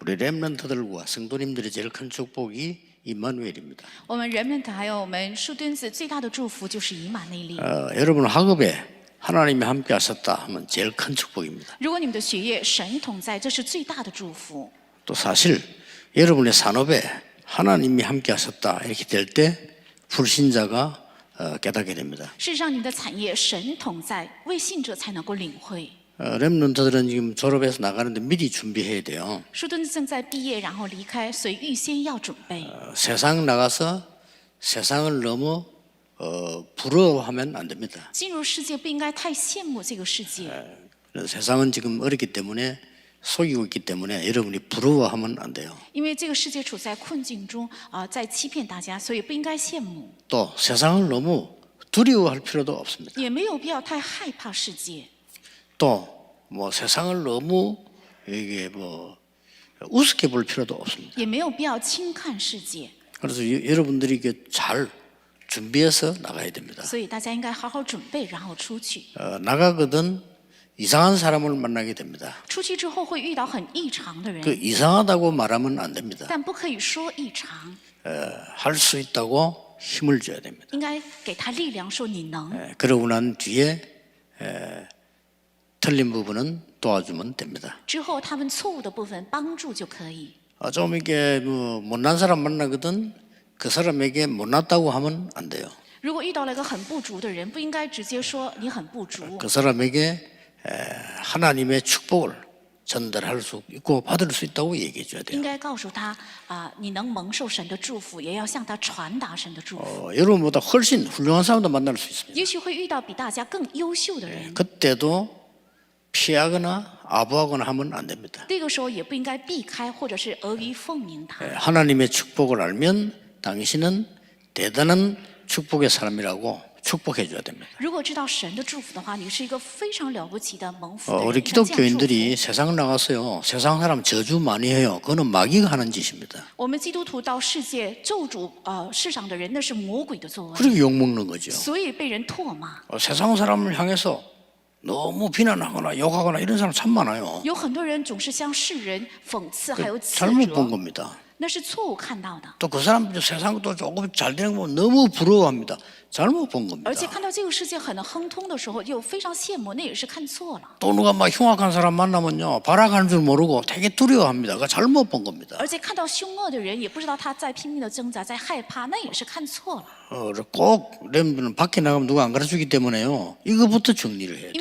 우리 렘넌트들과 성도님들의 제일 큰 축복이 임마누엘입니다. 我们 remnant 还有我们树墩子最大的祝福就是以马内利。 어, 여러분 학업에 하나님이 함께 하셨다 하면 제일 큰 축복입니다. 如果你们的学业神同在，这是最大的祝福。 또 사실 여러분의 산업에 하나님이 함께 하셨다 이렇게 될 때 불신자가 어, 깨닫게 됩니다. 事实上，你们的产业神同在，未信者才能够领会。 어, 렘넌트들은 지금 졸업해서 나가는데 미리 준비해야 돼요. 树墩子正在毕业，然后离开，所以预先要准备。 어, 세상 나가서 세상을 너무 어, 부러워하면 안 됩니다. 进入世界不应该太羡慕这个世界， 그래서 세상은 지금 어렵기 때문에 속이고 있기 때문에 여러분이 부러워하면 안 돼요. 因为这个世界处在困境中啊、在欺骗大家，所以不应该羡慕， 또 세상을 너무 두려워할 필요도 없습니다. 也没有必要太害怕世界， 또 뭐 세상을 너무 이게 뭐 우습게 볼 필요도 없습니다. 也没有必要轻看世界。 그래서 여- 여러분들이 이게 잘 준비해서 나가야 됩니다. 所以大家应该好好准备，然后出去。 어, 나가거든 이상한 사람을 만나게 됩니다. 出去之后会遇到很异常的人， 그 이상하다고 말하면 안 됩니다. 但不可以说异常， 할 수 있다고 힘을 줘야 됩니다. 应该给他力量，说你能。 에, 그러고 난 뒤에 에, 틀린 부분은 도와주면 됩니다. 之后他们错误的部分帮助就可以。 아, 좀 이게 뭐 못난 사람 만나거든 그 사람에게 못났다고 하면 안 돼요. 如果遇到了一个很不足的人，不应该直接说你很不足， 그 사람에게 에, 하나님의 축복을 전달할 수 있고 받을 수 있다고 얘기해 줘야 应 돼요. 该告诉他啊、你能蒙受神的祝福，也要向他传达神的祝福。 어, 여러분보다 훨씬 훌륭한 사람도 만날 수 있습니다. 也许会遇到比大家更优秀的人， 그때도 피하거나 아부하거나 하면 안 됩니다. 那个时候也不应该避开或者是阿谀奉迎他 에, 。 하나님의 축복을 알면 당신은 대단한 축복의 사람이라고 축복해 줘야 됩니다. 如果知道神的祝福的话，你是一个非常了不起的蒙福 어, 的人。 우리 应该这样祝福 기독교인들이 세상 나가서요 세상 사람 저주 많이 해요. 그거는 마귀가 하는 짓입니다. 我们基督徒到世界咒诅呃世上的人，那是魔鬼的作为， 그렇게 욕 먹는 거죠. 所以被人唾骂。 어, 세상 사람을 향해서 너무 비난하거나 욕하거나 이런 사람 참 많아요. 有很多人总是向世人讽刺，还有指 잘못 본 责， 겁니다. 또 그 사람들 세상도 조금 잘 되는 거 보면 너무 부러워합니다. 잘못 본 겁니다. 또 누가 막 흉악한 사람 만나면요 발악하는 줄 모르고 되게 두려워합니다. 그 잘못 본 겁니다. 어, 꼭 렘브는 밖에 나가면 누가 안 가르쳐주기 때문에요. 이거부터 정리를 해요.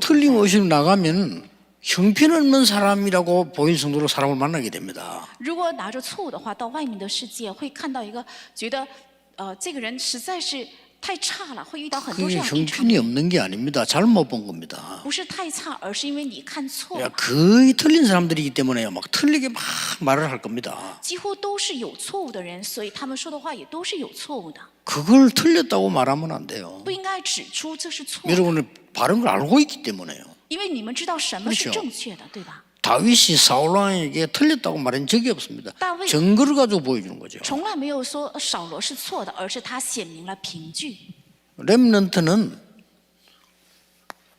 틀림없이 나가면 형편없는 사람이라고 보인 정도로 사람을 만나게 됩니다. 如果拿着错误的话，到外面的世界会看到一个觉得，呃，这个人实在是太差了，会遇到很多这 그게 样异常 형편이 。 없는 게 아닙니다. 잘못 본 겁니다. 不是太差，而是因为你看错 야, 了。 거의 틀린 사람들이기 때문에요. 막 틀리게 막 말을 할 겁니다. 几乎都是有错误的人，所以他们说的话也都是有错误的， 그걸 틀렸다고 말하면 안 돼요. 不应该指出这是错的， 여러분은 바른 걸 알고 있기 때문에요. 因为你们知道什么是 그렇죠 正确的，对吧？ 다윗이 사울왕에게 틀렸다고 말한 적이 없습니다. 다윗- 증거를 가지고 보여주는 거죠. 从来没有说呃扫罗是错的，而是他显明了凭据。 렘넌트는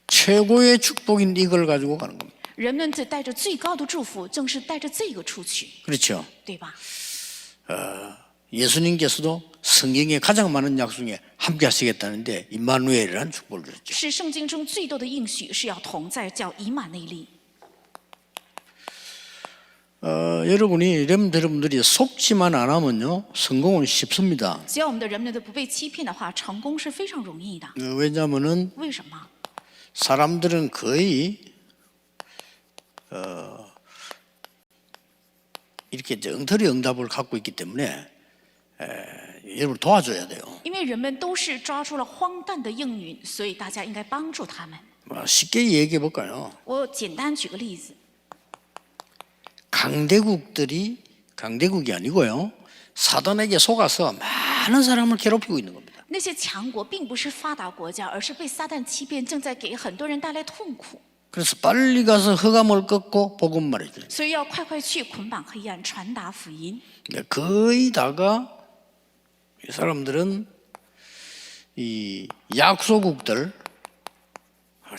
최고의 축복인 이걸 가지고 가는 겁니다. 人们只带着最高的祝福，正是带着这个出去， 그렇죠. 对吧？ 예수님께서도 성경에 가장 많은 약속에 함께 하시겠다는데 임마누엘이라는 축복을 줬죠. 是圣经中最多的应许是要同在，叫以马内利。 어, 여러분이 렘 여러분들이 속지만 안 하면요 성공은 쉽습니다. 只要我们的人们都不被欺骗的话，成功是非常容易的。 어, 왜냐하면은 为什么？ 사람들은 거의 어, 이렇게 이제 엉터리 응답을 갖고 있기 때문에 에, 여러분 도와줘야 돼요. 因为人们都是抓住了荒诞的应允，所以大家应该帮助他们。 뭐 쉽게 얘기해 볼까요? 我简单举个例子， 강대국들이 강대국이 아니고요 사단에게 속아서 많은 사람을 괴롭히고 있는 겁니다. 那些强国并不是发达国家，而是被撒旦欺骗，正在给很多人带来痛苦。 그래서 빨리 가서 허감을 꺾고 복음 말해줘요. 所以要快快去捆绑黑暗，传达福音。 근데 거의 다가 이 사람들은 이 약소국들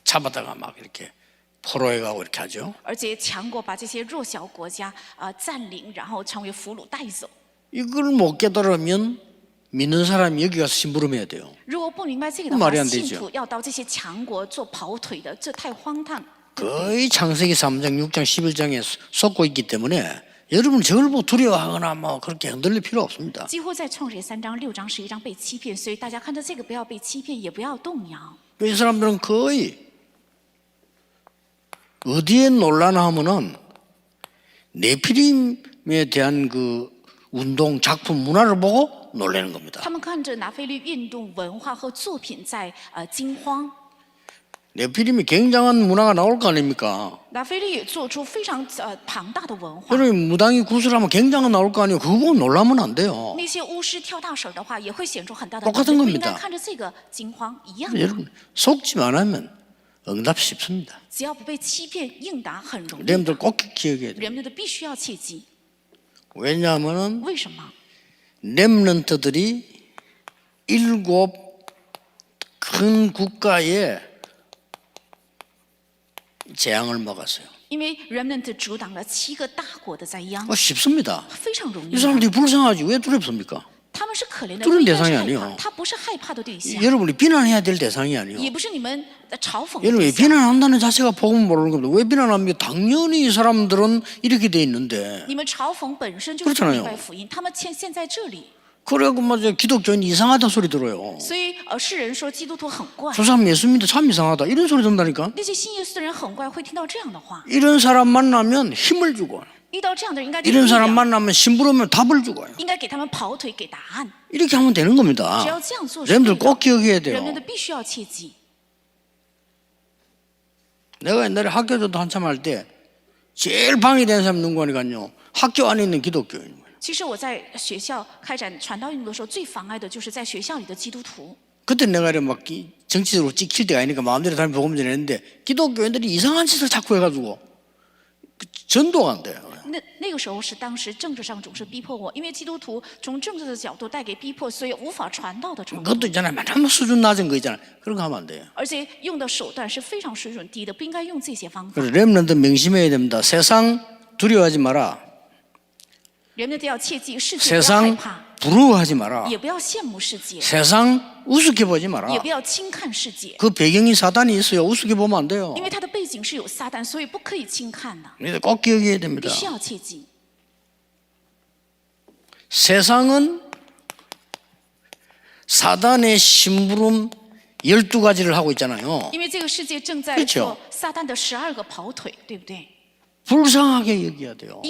잡아다가 막 이렇게 포로해 가고 이렇게 하죠. 而且强国把这些弱小国家啊、呃占领，然后成为俘虏带走。 이걸 못 깨달으면 믿는 사람이 여기 가서 심부름해야 돼요. 如果不明白这个的 말이 话， 안 信 되죠 徒要到这些强国做跑腿的，这太荒唐。 거의 창세기 3장, 6장, 11장에 속고 있기 때문에 여러분 저걸 보고 두려워하거나 뭐 그렇게 흔들릴 필요 없습니다. 几乎在创世三章、六章、十一章被欺骗，所以大家看到这个不要被欺骗，也不要动摇。 이 사람들은 거의 어디에 놀라나 하면은 네피림에 대한 그 운동, 작품, 문화를 보고 놀라는 겁니다. 他们看着拿菲律运动文化和作品在呃惊慌， 네피림이 굉장한 문화가 나올 거 아닙니까? 拿菲律也做出非常呃庞大的文化。 여러분 무당이 구슬하면 굉장한 나올 거 아니에요? 그거 보고 놀라면 안 돼요. 那些巫师跳大神的话，也会显出很大的 똑같은 能力不应该 겁니다 看着这个惊慌一样的。 여러분 속지만 하면 응답 쉽습니다. 只要不被欺骗，应答很容易。 여러분들 꼭 기억해야 돼요. 人们的必须要切记， 왜냐하면은 为什么？ 렘넌트들이 일곱 큰 국가에 재앙을 막았어요. 因为 remnant 阻挡了七个大国的灾殃 뭐 ， 쉽습니다. 非常容易 이 。 사람들이 불쌍하지 왜 두렵습니까? 他们是可怜的， 뚫은 不应该是 대상이 害 아니에요 怕，他不是害怕的对象， 여러분이 비난해야 될 대상이 아니에요. 也不是你们的嘲讽的 여러분 对 왜 象。 비난한다는 자체가 복음 모르는 겁니다. 왜 비난합니까? 당연히 이 사람들은 이렇게 돼 있는데 你们嘲讽本身就是不 그렇잖아요 明白福音，他们现现在这里， 그래갖고 맞아 기독교인 이상하다 소리 들어요. 所以呃世人说基督徒很怪， 저 사람 예수 믿는데 참 이상하다 이런 소리 듣는다니까. 那些信耶稣的人很怪，会听到这样的话。 이런 사람 만나면 힘을 주고 遇到这样的人，应该给 이런 力 사람 量， 만나면 심부르면 답을 주고요. 应该给他们跑腿，给答案。 이렇게 하면 되는 겁니다. 只要这样做是 여러분들 对的 꼭 기억해야 人 돼요. 们的必须要切记。 내가 옛날에 학교도 한참 할 때 제일 방해되는 사람이 누구 하니까요. 학교 안에 있는 기독교인 거예요. 其实我在学校开展传道运动的时候，最妨碍的就是在学校里的基督徒。 그때 내가 이렇게 막 기- 정치적으로 찍힐 때가 아니니까 마음대로 다니면 복음 전했는데 기독교인들이 이상한 짓을 자꾸 해가지고 그 전도가 안 돼요. 那那个时候是当时政治上总是逼迫我，因为基督徒从政治的角度带给逼迫，所以无法传道的程度。 그것도 있잖아요. 맨날 수준 낮은 거 있잖아요. 그런 거 하면 안 돼요. 而且用的手段是非常水准低的，不应该用这些方法。 그래서 렘런트 명심해야 됩니다. 세상 두려워하지 마라. 세상 부러워하지 마라. 세상 우습게 보지 마라. 그 배경이 사단이 있어요. 우습게 보면 안 돼요. 꼭 기억해야 됩니다. 세상은 사단의 심부름 12가지를 하고 있잖아요. 그렇죠? 불쌍하게 여겨야 돼요.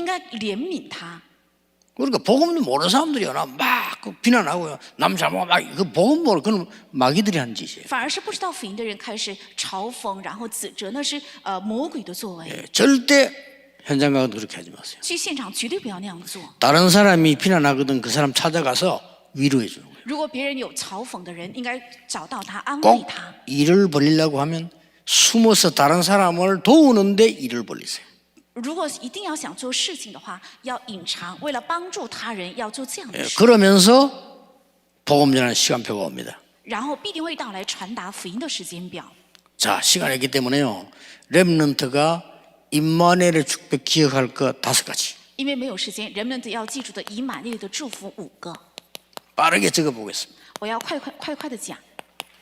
应该怜悯他。 그러니까 복음도 모르는 사람들이요. 막그 비난하고요. 남 잘못 막, 그 복음 모르 그건 마귀들이 한 짓이에요. 反而是不知道福音的人开始嘲讽，然后指责，那是呃魔鬼的作为。 예, 절대 현장 가서 그렇게 하지 마세요. 去现场绝对不要那样做。 다른 사람이 비난하거든 그 사람 찾아가서 위로해 주는 거예요. 如果别人有嘲讽的人，应该找到他，安慰 꼭 他。 일을 벌리려고 하면 숨어서 다른 사람을 도우는데 일을 벌리세요. 如果一定要想做事情的话，要隐藏，为了帮助他人，要做这样 예, 的事， 그러면서 복음 전하는 시간표가 옵니다. 然后必定会到来传达福音的时间表。 자, 시간이 있기 때문에요. 렘넌트가 임마누엘의 축복 기억할 것 다섯 가지. 因为没有时间，人们得要记住的以马内利的祝福五个， 빠르게 적어 보겠습니다. 我要快快快快的讲。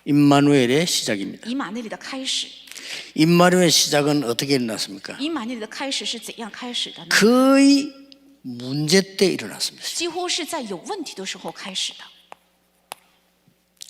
임마누엘의 시작입니다. 以马内利的开始， 임마누엘 시작은 어떻게 일어났습니까? 以马内利的开始是怎样开始的呢？ 거의 문제 때 일어났습니다. 几乎是在有问题的时候开始的，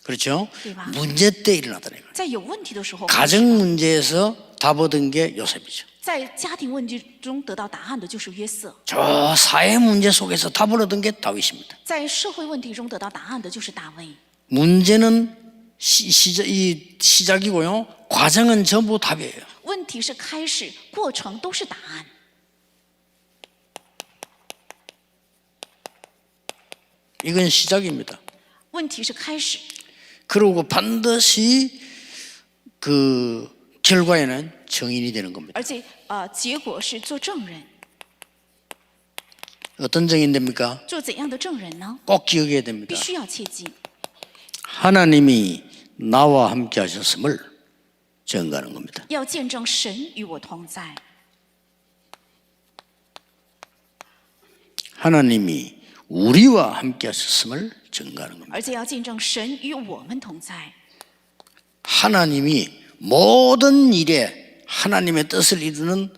그렇죠? 네, 봐. 문제 때 일어나더래요. 在有问题的时候开始 가정 的， 문제에서 답 얻은 게 요셉이죠. 在家庭问题中得到答案的就是约瑟， 저 사회 문제 속에서 답을 얻은 게 다윗입니다. 在社会问题中得到答案的就是大卫。 문제는 시, 시작, 이 시작이고요. 과정은 전부 답이에요. 问题是开始，过程都是答案。 이건 시작입니다. 问题是开始， 그리고 반드시 그 결과에는 정인이 되는 겁니다. 而且呃，结果是做证人。 어떤 정인 됩니까? 做怎样的证人呢？ 꼭 기억해야 됩니다. 必须要切记， 하나님이 나와 함께 하셨음을 증거하는 겁니다. 要见证神与我同在， 하나님이 우리와 함께 하셨음을 증거하는 겁니다. 而且要见证神与我们同在。 하나님이 모든 일에 하나님의 뜻을 이루는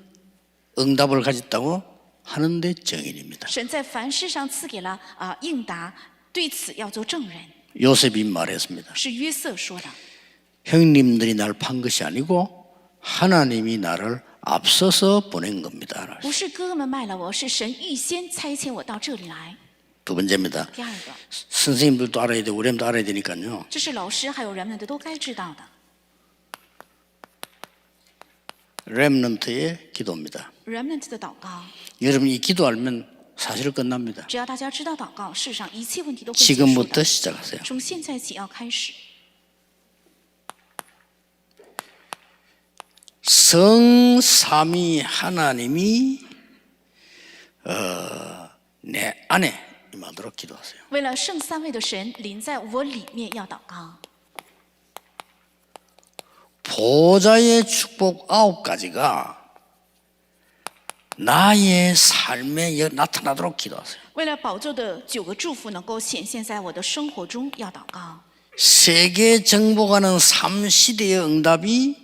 응답을 가졌다고 하는데 정인입니다. 神在凡事上赐给了啊、应答，对此要做证人。 요셉이 말했습니다. 형님들이 날 판 것이 아니고 하나님이 나를 앞서서 보낸 겁니다. 두 번째입니다. 선생님들도 알아야 되고 우리도 알아야 되니까요. 렘넌트의 기도입니다. 여러분 이 기도 알면 사실 끝납니다. 只要大家知道祷告，世上一切问题都会结束 지금부터 的。 시작하세요. 从现在起要开始， 성삼위 하나님이 어, 내 안에 임하도록 기도하세요. 为了圣三位的神临在我里面要祷告。 보좌의 축복 아홉 가지가 나의 삶에 여- 나타나도록 기도하세요. 为了宝座的九个祝福能够显现在我的生活中，要祷告。 세계 정복하는 삼 시대의 응답이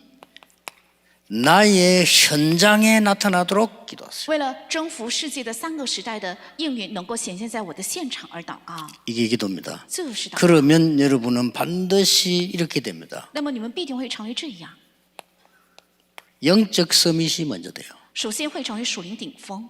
나의 현장에 나타나도록 기도하세요. 为了征服世界的三个时代的应允能够显现在我的现场而祷告， 이게 기도입니다. 这是祷告。 그러면 여러분은 반드시 이렇게 됩니다. 那么你们必定会成为这样， 영적 서밋이 먼저 돼요. 首先会成为属灵顶峰。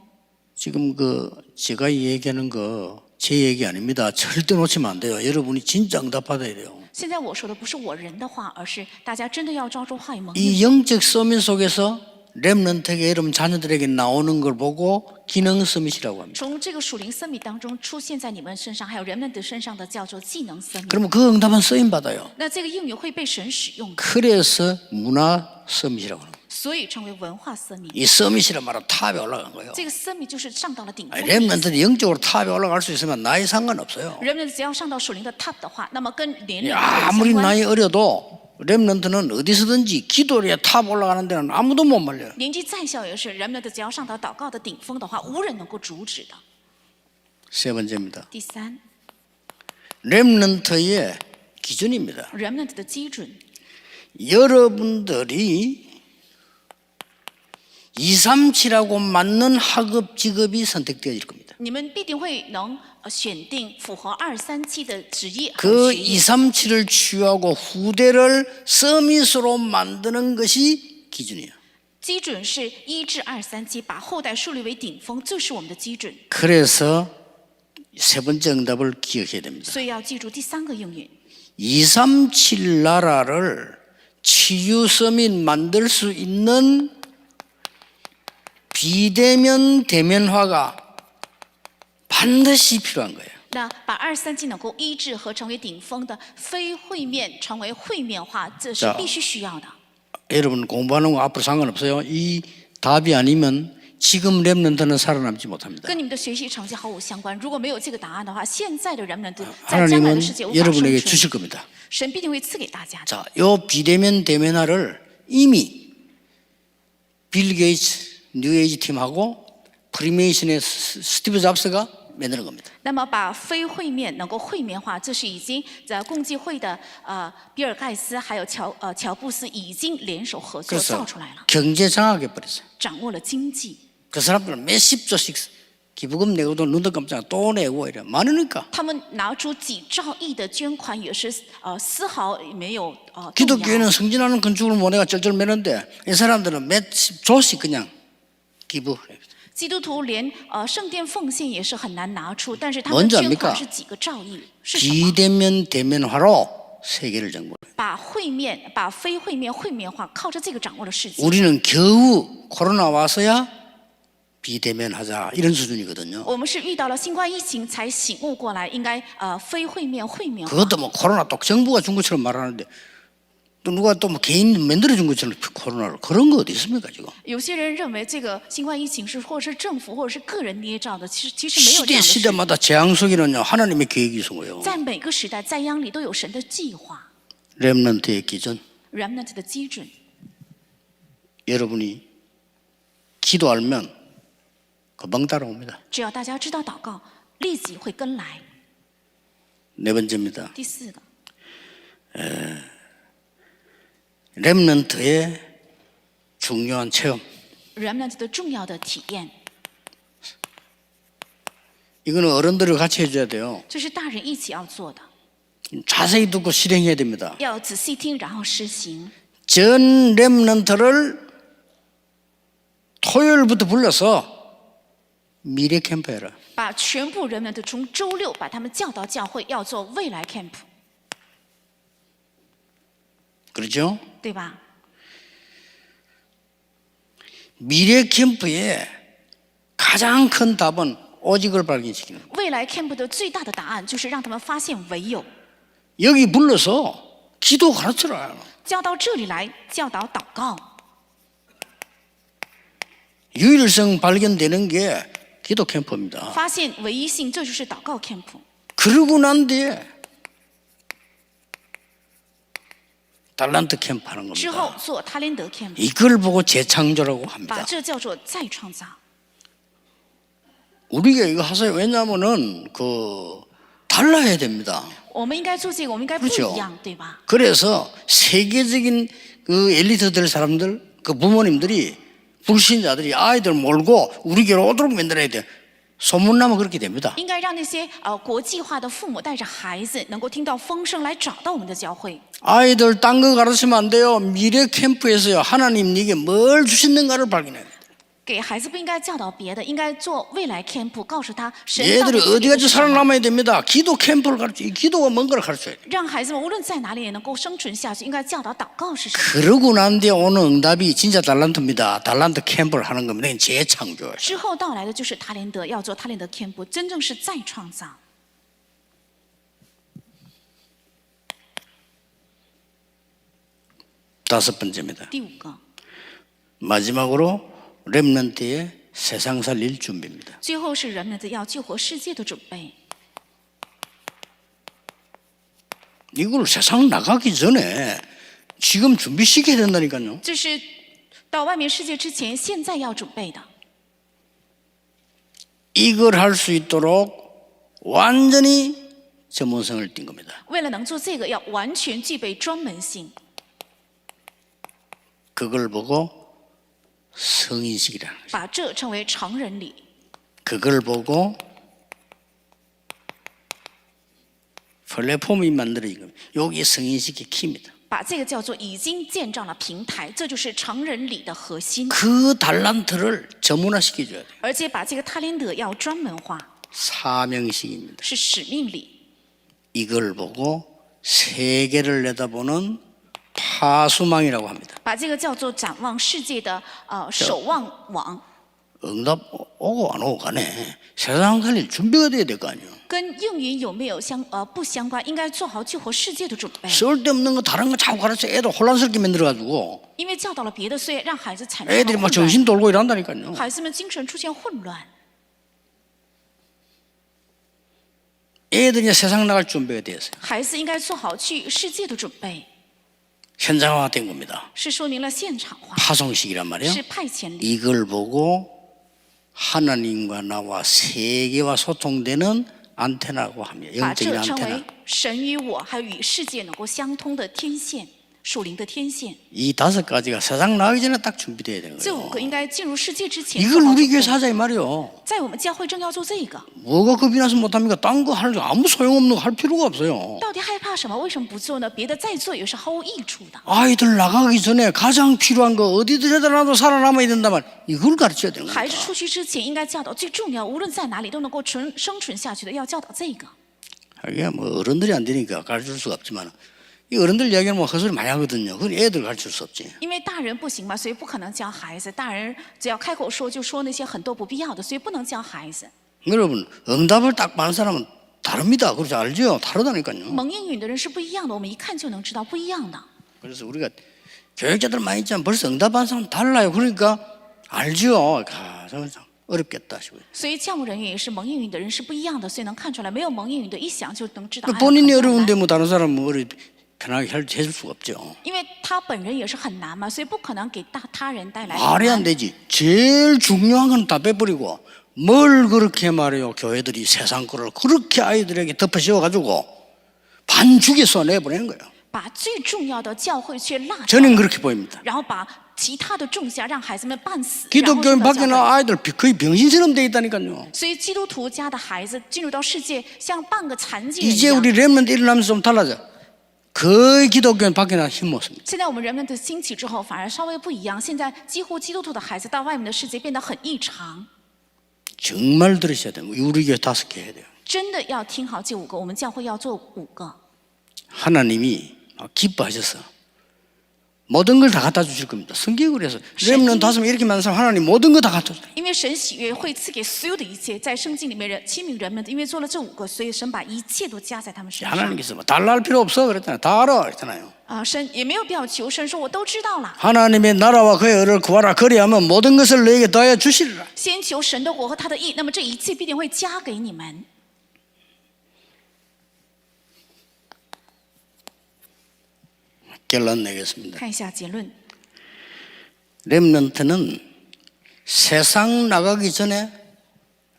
지금 그 제가 얘기하는 거 제 얘기 아닙니다. 절대 놓치면 안 돼요. 여러분이 진짜 응답 받아야 돼요. 现在我说的不是我人的话，而是大家真的要抓住话语蒙应。 이 영적 서밋 속에서 렘넌트에게 여러분 자녀들에게 나오는 걸 보고 기능 서밋이라고 합니다. 从这个属灵生命当中出现在你们身上，还有人们的身上的叫做技能生命。 그러면 그 응답은 쓰임 받아요. 那这个应允会被神使用的， 그래서 문화 서밋이라고 합니다. 所以成为文化生命。 이 서밋이란 말은 탑에 올라간 거예요. 这个生命就是上到了顶峰 아니, 的意思。 렘넌트는 영적으로 탑에 올라갈 수 있으면 나이 상관없어요. 人们只要上到属灵的 top 的话，那么跟年龄没有 아무리 相关。 나이 어려도 렘넌트는 어디서든지 기도에 탑 올라가는 데는 아무도 못 말려요. 年纪再小也是，人们的只要上到祷告的顶峰的话，无人能够阻止的。 세 번째입니다. 第三 렘넌트의 기준입니다. ，remnant 的基准， 여러분들이 237하고 맞는 학업 직업이 선택되어질 겁니다. 你们必定会能呃选定符合二三七的职业和 그 学业。 237을 취하고 후대를 서밋으로 만드는 것이 기준이에요. 基准是一至二三七，把后代树立为顶峰，这是我们的基准。 그래서 세 번째 응답을 기억해야 됩니다. 所以要记住第三个应允。 237 나라를 치유 서밋 만들 수 있는 비대면 대면화가 반드시 필요한 거예요. 那把二三七能够医治和成为顶峰的非会面成为会面化，这是 자 必须需要的。 여러분 공부하는 거 앞으로 상관없어요. 이 답이 아니면 지금 랩런트는 살아남지 못합니다. 跟你们的学习成绩毫无相关。如果没有这个答案的话，现在的人们在将来 하나님은 的世界无法 여러분에게 生存。 주실 겁니다. 神必定会赐给大家的。 자, 요 비대면 대면화를 이미 빌 게이츠 뉴에이지 팀하고 프리메이션의 스- 스티브 잡스가 만드는 겁니다. 那么把非会面能够会面化，这是已经在共济会的呃比尔盖茨还有乔呃乔布斯已经联手合作 그래서 造出来了， 경제 장악해 버렸어요. 掌握了经济。 그 사람들은 몇십 조씩 기부금 내고도 눈도 깜짝 또 내고 이래 많으니까 他们拿出几兆亿的捐款，也是呃丝毫没有呃动摇。 기독교회는 성진하는 건축을 모내가 쩔쩔 매는데 이 사람들은 몇십 조씩 그냥 기부해요. 基督徒连呃圣殿奉献也是很难拿出，但是他 뭔 们 지 捐 압니까 款是几个兆亿，是什么？ 비대면 대면화로 세계를 정복해요. 把会面、把非会面会面化，靠着这个掌握了世界。 우리는 겨우 코로나 와서야 비대면 하자 이런 수준이거든요. 我们是遇到了新冠疫情才醒悟过来，应该呃非会面会面化。 그것도 뭐 코로나 또 정부가 준 것처럼 말하는데 또 누가 또 뭐 개인 만들어 준 것처럼 코로나를 그런 거 어디 있습니까 지금? 有些人认为这个新冠疫情是或者是政府或者是个人捏造的，其实其实没有这 시대 样的事。 시대마다 재앙 속에는요 하나님의 계획이 있는 거예요. 在每个时代，在央里都有神的计划 렘넌트의 기준 ，remnant 的基准。 여러분이 기도 알면 금방 따라옵니다. 只要大家知道祷告，立即会跟来。 네 번째입니다. 第四个， 렘넌트의 중요한 체험. remnant 的重要的体验， 이거는 어른들이 같이 해줘야 돼요. 这是大人一起要做的， 자세히 듣고 실행해야 됩니다. 要仔细听，然后施行。 전 렘넌트를 토요일부터 불러서 미래 캠프 해라. 把全部人们的从周六把他们叫到教会，要做未来 camp， 그렇죠? 对吧？ 미래 캠프의 가장 큰 답은 오직을 발견시키는 거예요. 未来 camp 的最大的答案就是让他们发现唯有， 여기 불러서 기도 가르쳐라. 叫到这里来教导祷告， 유일성 발견되는 게 기도 캠프입니다. 发现唯一性，这就是祷告 camp。 그러고 난 뒤에 달란트 캠프 하는 겁니다. 이걸 보고 재창조라고 합니다. 우리가 이거 하세요. 왜냐하면 그 달라야 됩니다. 그렇죠? 그래서 세계적인 그 엘리트들 사람들 그 부모님들이 불신자들이 아이들 몰고 우리 교로 오도록 만들어야 돼. 소문나면 그렇게 됩니다. 应该让那些呃国际化的父母带着孩子，能够听到风声来找到我们的教会。 아이들 딴 거 가르치면 안 돼요. 미래 캠프에서요. 하나님 네게 뭘 주시는가를 발견해야 돼. 给孩子不应该教导别的，应该做未来 camp，告诉他神到底 얘들이 赐给 어디 的 가서 是什么 살아남아야 됩니다. 기도 캠프를 가르쳐. 이 기도가 뭔 걸 가르쳐야 돼. 让孩子们无论在哪里也能够生存下去。应该教导祷告是什么。 그러고 난 뒤에 오는 응답이 진짜 달란트입니다. 달란트 캠프를 하는 겁니다. 이건 재창조예요. 之后到来的就是塔连德，要做塔连德 camp，真正是再创造。 다섯 번째입니다. 第五个， 마지막으로 렘넌트의 세상 살릴 준비입니다. 最后是人们的要救活世界的准备。 이걸 세상 나가기 전에 지금 준비시켜야 된다니까요. 这是到外面世界之前，现在要准备的。 이걸 할 수 있도록 완전히 전문성을 띈 겁니다. 为了能做这个，要完全具备专门性。 그걸 보고 성인식이라는 거죠. 把这称为成人礼， 그걸 보고 플랫폼이 만들어진 겁니다. 여기 성인식의 키입니다. 把这个叫做已经建造了平台，这就是成人礼的核心。 그 달란트를 전문화시켜줘야 돼요. 而且把这个塔连德要专门化， 사명식입니다. 是使命礼。 이걸 보고 세계를 내다보는 파수망이라고 합니다. 把这个叫做展望世界的呃守望网， 응답 오고 안 오고 가네. 세상 살릴 준비가 돼야 될 거 아니에요. 跟应允有没有相呃不相关，应该做好救活世界的准备。 쓸데없는 거 다른 거 자꾸 가르쳐 애들 혼란스럽게 만들어가지고 因为教导了别的，所以让孩子产生了 애들이 混 막 乱， 정신 돌고 이런다니까요. 孩子们精神出现混乱。 애들이 이제 세상 나갈 준비가 됐어요. 孩子应该做好去世界的准备， 현장화된 겁니다. 파송식이란 말이에요. 이걸 보고 하나님과 나와 세계와 소통되는 안테나고 합니다. 영적인 안테나. 为神与我还有与世界能够相通的天线，属灵的天线。 이 다섯 가지가 세상 나가기 전에 딱 준비돼야 되는 这五 거예요. 个应该进入世界之前 이걸 做好 우리 准 교회 备。 사자 이 말이요. 在我们教会正要做这个， 뭐가 겁이 나서 못합니까? 딴 거 하는 거 아무 소용없는 거 할 필요가 없어요. 到底害怕什么？为什么不做呢？别的再做也是毫无益处的。 아이들 나가기 전에 가장 필요한 거 어디든 해달라도 살아남아야 된다면 이걸 가르쳐야 되는 孩子 겁니다. 出去之前应该教导最重要，無論在哪里都能夠存生存下去的，要教導這個。 이게 뭐 어른들이 안 되니까 가르칠 수가 없지만 이 어른들 이야기는 뭐 헛소리 많이 하거든요. 그건 애들 가르칠 수 없지. 因為大人不行嘛，所以不可能教孩子。大人只要開口說，就說那些很多不必要的，所以不能教孩子。 여러분 응답을 딱 받는 사람은 다릅니다. 그렇지 알죠? 다르다니까요. 蒙应允的人是不一樣的，我們一看就能知道不一樣的。 그래서 우리가 교육자들 많이 있지만 벌써 응답 받는 사람 달라요. 그러니까 알죠. 아, 참 어렵겠다 싶어요. 所以教牧人员也是蒙应允的人是不一樣的，所以能看出來，沒有蒙應允的，一想就能知道。 그 哎呀 본인이 很难 어려운데 뭐 다른 사람은 어려 편하게 할- 해줄 수가 없죠. 因为他本人也是很难嘛，所以不可能给大他人带来 말이 안 难。 되지. 제일 중요한 건 다 빼버리고 뭘 그렇게 말해요. 교회들이 세상 거를 그렇게 아이들에게 덮어 씌워가지고 반죽에 쏘내버리는 거예요. 把最重要的教会却落掉， 저는 그렇게 보입니다. 然后把其他的种下，让孩子们半死。然后 기독교 进到 밖에 教会 나 아이들 비- 거의 병신처럼 돼 있다니까요. 所以基督徒家的孩子进入到世界，像半个残疾人一 이제 样。 우리 랩런드 일어나면서 좀 달라져. 거의 기독교는 밖에 나 힘 못 씁니다. 现在我们人们的兴起之后，反而稍微不一样。现在几乎基督徒的孩子到外面的世界变得很异常， 정말 들으셔야 돼요. 우리 교회 다섯 개 해야 돼요. 真的要听好这五个。我们教会要做五个， 하나님이 막 기뻐하셔서 모든 걸 다 갖다 주실 겁니다. 성경을 해서 렘넌 다섯 명 이렇게 많은 사람 하나님 모든 거 다 갖다 줘요. 因为神喜悦会赐给所有的一切。在圣经里面人亲民人们，因为做了这五个，所以神把一切都加在他们身上。 하나님께서 뭐 달라 할 필요 없어 그랬잖아요. 다 알아 그랬잖아요. 啊，神也没有必要求神说，我都知道了。 하나님의 나라와 그의 의를 구하라 그리하면 모든 것을 너에게 더하여 주시리라. 先求神的国和他的义，那么这一切必定会加给你们。 결론 내겠습니다. 看一下结论， 렘넌트는 세상 나가기 전에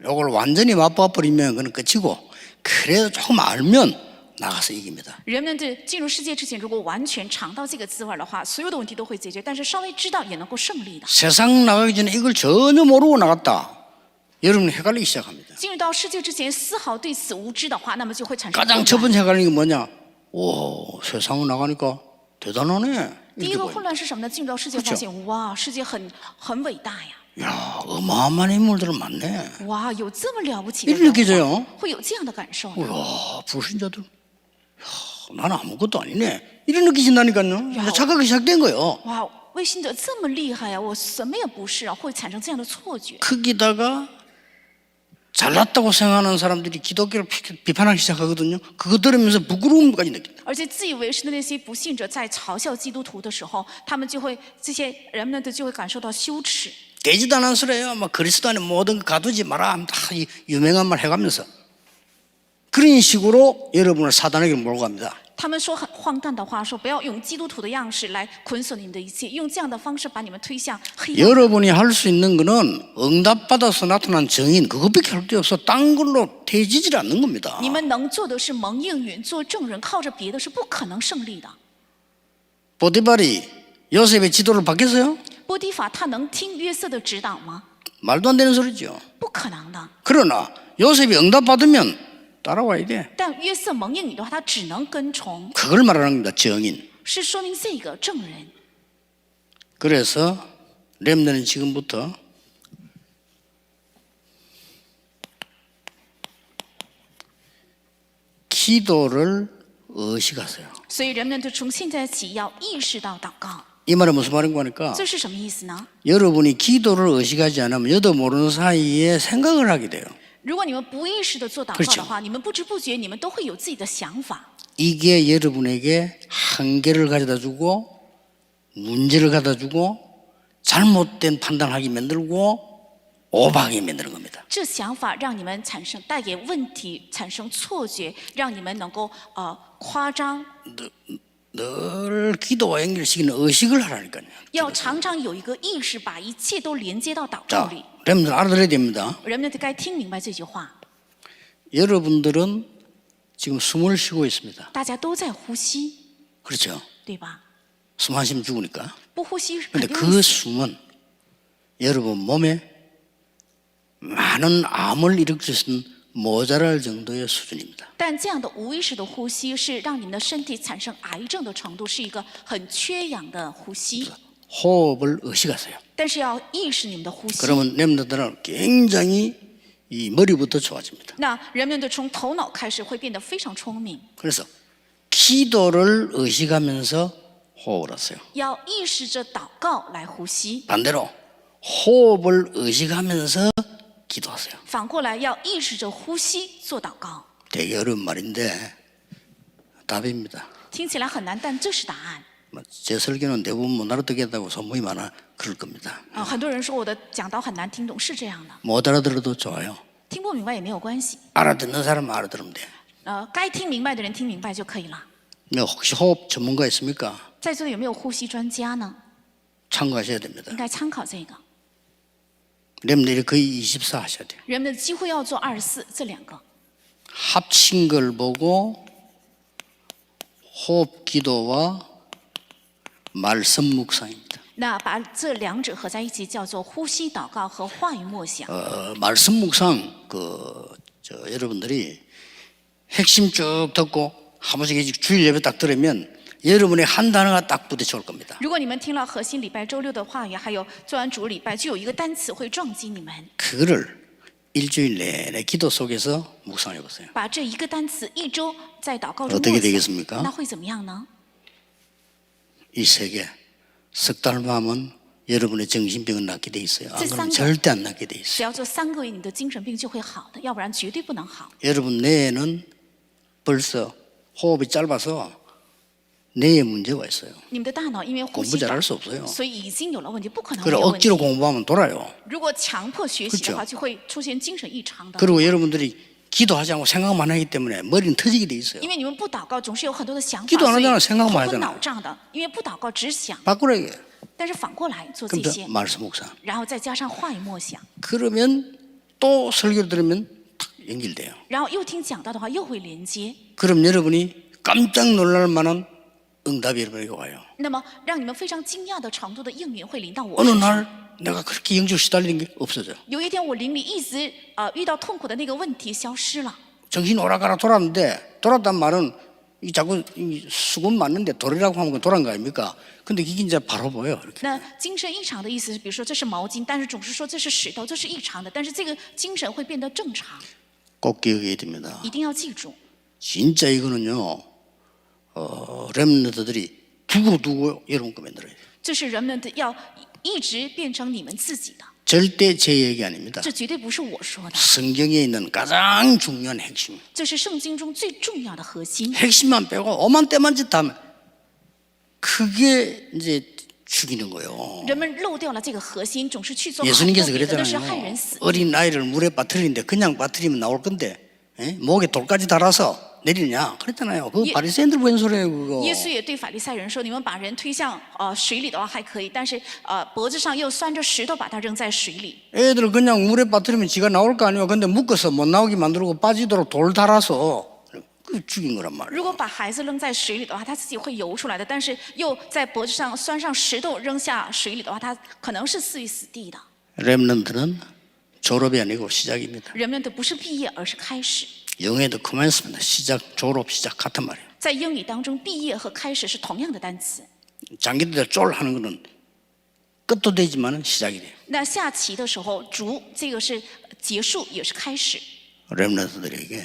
요걸 완전히 맛봐 버리면 그는 끝이고 그래도 조금 알면 나가서 이깁니다. 人们的进入世界之前，如果完全尝到这个滋味的话，所有的问题都会解决。但是稍微知道也能够胜利的。 세상 나가기 전에 이걸 전혀 모르고 나갔다. 여러분 헷갈리기 시작합니다. 进入到世界之前，丝毫对此无知的话，那么就会产生 가장 混 첫 乱。 번째 헷갈리는 게 뭐냐? 오, 세상 나가니까 대단하네. 第一 이렇게 个 보여요. 混乱是什么呢？进入到世界发现，哇，世界很很伟大呀！ 야, 어마어마한 인물들 많네. 哇，有这么了不起的 이렇게 人 느껴져요. 物，会有这样的感受呢。 와, 불신자들. 야, 나는 아무것도 아니네. 이런 느끼신다니까요. 이제 착각이 시작된 거예요. 哇，卫星者这么厉害呀，我什么也不是啊，会产生这样的错觉。 거기다가 잘났다고 생각하는 사람들이 기독교를 피- 비판하기 시작하거든요. 그거 들으면서 부끄러움까지 느낀다. 而且自以为是的那些不信者在嘲笑基督徒的时候，他们就会这些人们的就会感受到羞耻。 되지도 않은 소리예요. 막 그리스도 안에 모든 거 가두지 마라. 다 이 유명한 말 해가면서 그런 식으로 여러분을 사단에게 몰고 갑니다. 他们说很荒诞的话，说不要用基督徒的样式来捆锁你们的一切，用这样的方式把你们推向黑暗。 여러분이 할 수 있는 거는 응답받아서 나타난 정인 그것밖에 할 데 없어. 딴 걸로 되지질 않는 겁니다. 你们能做的是蒙应允，做证人，靠着别的是不可能胜利的。 보디발이 요셉의 지도를 받겠어요? 波提法他能听约瑟的指导吗？ 말도 안 되는 소리죠. 不可能的。 그러나 요셉이 응답받으면 따라와야 돼. 但约瑟蒙应允的话，他只能跟从， 그걸 말하는 겁니다. 정인. 是说明这个证人。 그래서 렘너는 지금부터 기도를 의식하세요. 所以人们就从现在起要意识到祷告， 이 말은 무슨 말인 거니까 这是什么意思呢？ 여러분이 기도를 의식하지 않으면 여도 모르는 사이에 생각을 하게 돼요. 如果你们不意识的做祷告的话，你们不知不觉你们都会有自己的想法， 이게 여러분에게 한계를 가져다 주고 문제를 가져다 주고 잘못된 판단하게 만들고 오박하게 만드는 겁니다. 这想法让你们产生带给问题，产生错觉，让你们能够呃夸张， 늘 기도와 연결시키는 의식을 하라니까요. 要常常有一个意识，把一切都连接到祷告 자, 里。 여러분들 알아들어야 됩니다. 人们该听明白这句话， 여러분들은 지금 숨을 쉬고 있습니다. 大家都在呼吸， 그렇죠? 对吧？ 숨 안 쉬면 죽으니까. 不呼吸肯 근데 定 그 会死。 숨은 여러분 몸에 많은 암을 일으킬 수 있는 모자랄 정도의 수준입니다. 但这样的无意识的呼吸是让你们的身体产生癌症的程度，是一个很缺氧的呼吸。 호흡을 의식하세요. 但是要意识你们的呼吸。 그러면 렘너들은 굉장히 이 머리부터 좋아집니다. 那人们的从头脑开始会变得非常聪明， 그래서 기도를 의식하면서 호흡을 하세요. 要意识着祷告来呼吸。 반대로 호흡을 의식하면서 기도하세요. 反过来要意识着呼吸做祷告。 되게 어려운 말인데 답입니다. 听起来很难，但这是答案。 뭐제 설교는 대부분 못 알아듣겠다고 소문이 많아 그럴 겁니다. 啊，很多人说我的讲道很难听懂，是这样的， 못 알아들어도 좋아요. 听不明白也没有关系。 알아듣는 사람은 알아들으면 돼. 呃，该听明白的人听明白就可以了。 네, 혹시 호흡 전문가 있습니까? 在座的有没有呼吸专家呢？ 참고하셔야 됩니다. 应该参考这个。 렘들이 거의 24 하셔야 돼요. 人们的几乎要做二十四这两个， 합친 걸 보고 호흡 기도와 말씀 묵상입니다. 那把这两者合在一起叫做呼吸祷告和话语默想。 어, 말씀 묵상 그 저, 여러분들이 핵심 쭉 듣고 한 번씩 이제 주일 예배 딱 들으면 여러분의 한 단어가 딱 부딪혀올 겁니다. 如果你们听了核心礼拜周六的话语，还有做完主礼拜，就有一个单词会撞击你们。 그거를 일주일 내내 기도 속에서 묵상해 보세요. 把这一个单词一周在祷告中 어떻게 默 되겠습니까 想，那会怎么样呢？ 이 세계 석 달만 하면 여러분의 정신병은 낫게 돼 있어요. 안 그러면 제 절대 안 낫게 돼 있어요. 只要做三个月，你的精神病就会好的，要不然绝对不能好。 여러분 뇌에는 벌써 호흡이 짧아서 뇌에 문제가 있어요. 공부 잘할 수 없어요. 그리고 억지로 공부하면 돌아요. 그렇죠. 그리고 여러분들이 기도하지 않고 생각만 하기 때문에 머리는 터지게 돼 있어요. 기도 안 하잖아, 생각만 하잖아. 바꾸라게. 그럼 말씀 묵상. 그러면 또 설교 들으면 연결돼요. 그럼 여러분이 깜짝 놀랄 만한 응답이 여러분에게 와요. 那么让你们非常惊讶的程度的应允会临到我 어느 身上。 날 내가 그렇게 영적 시달리는 게 없어져. 有一天，我灵里一直呃遇到痛苦的那个问题消失了。 정신 오락가락 돌았는데 돌았단 말은 이 자꾸 이 수건 맞는데 돌이라고 하면 그건 돌아간 거 아닙니까? 근데 이게 이제 바로 보여 이렇게. 那精神异常的意思是，比如说这是毛巾，但是总是说这是石头，这是异常的，但是这个精神会变得正常， 꼭 기억해야 됩니다. 一定要记住。 진짜 이거는요. 어, 렘너들이 두고두고 여러분 거 만들어야 돼요. 这是人们的要一直变成你们自己的， 절대 제 얘기 아닙니다. 这绝对不是我说的， 성경에 있는 가장 중요한 핵심. 这是圣经中最重要的核心。 핵심만 빼고 오만 때만 짓 하면 그게 이제 죽이는 거예요. 人们漏掉了这个核心，总是去做很多 예수님께서 别的，那是害 그랬잖아요. 人死。 어린 아이를 물에 빠뜨리는데 그냥 빠뜨리면 나올 건데 에? 목에 돌까지 달아서 내리냐 그랬잖아요. 그 예- 바리새인들 웬 소리예요 그거. 耶稣也对法利赛人说：“你们把人推向呃水里的话还可以，但是呃脖子上又拴着石头，把他扔在水里。 애들 그냥 물에 빠뜨리면 지가 나올 거 아니에요. 근데 묶어서 못 나오게 만들고 빠지도록 돌 달아서 그 죽인 거란 말이에요. 如果把孩子扔在水里的话，他自己会游出来的。但是又在脖子上拴上石头扔下水里的话，他可能是死于死地的。 렘넌트는 졸업이 아니고 시작입니다. 人们的不是毕业，而是开始。 영어에도 그만했습니다. 시작, 졸업, 시작 같은 말이에요. 在英语当中，毕业和开始是同样的单词。 장기들 쫄 하는 거는 끝도 되지만 시작이 돼요. 那下棋的时候，逐这个是结束，也是开始。 렘넌트들에게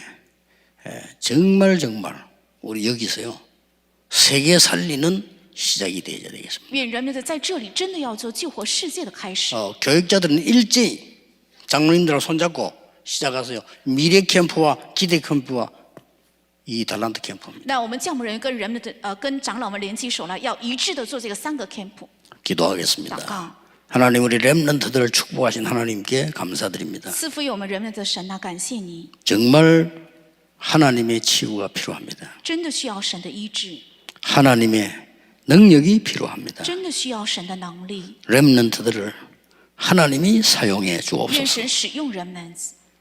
에, 정말 정말 우리 여기서요 세계 살리는 시작이 되어야 되겠습니다. 愿人们的在这里真的要做救活世界的开始。 어, 교육자들은 일제히 장로님들하고 손잡고 시작하세요. 미래 캠프와 기대 캠프와 이 달란트 캠프입니다. 那我们教牧人员跟人们的呃跟长老们联起手来，要一致的做这个三个 camp。 기도하겠습니다.祷告。 하나님 우리 렘넌트들을 축복하신 하나님께 감사드립니다. 赐福于我们人们的神呐、感谢你， 정말 하나님의 치유가 필요합니다. 真的需要神的医治， 하나님의 능력이 필요합니다. 真的需要神的能力。 렘넌트들을 하나님이 사용해 愿 주옵소서. 神使用人们，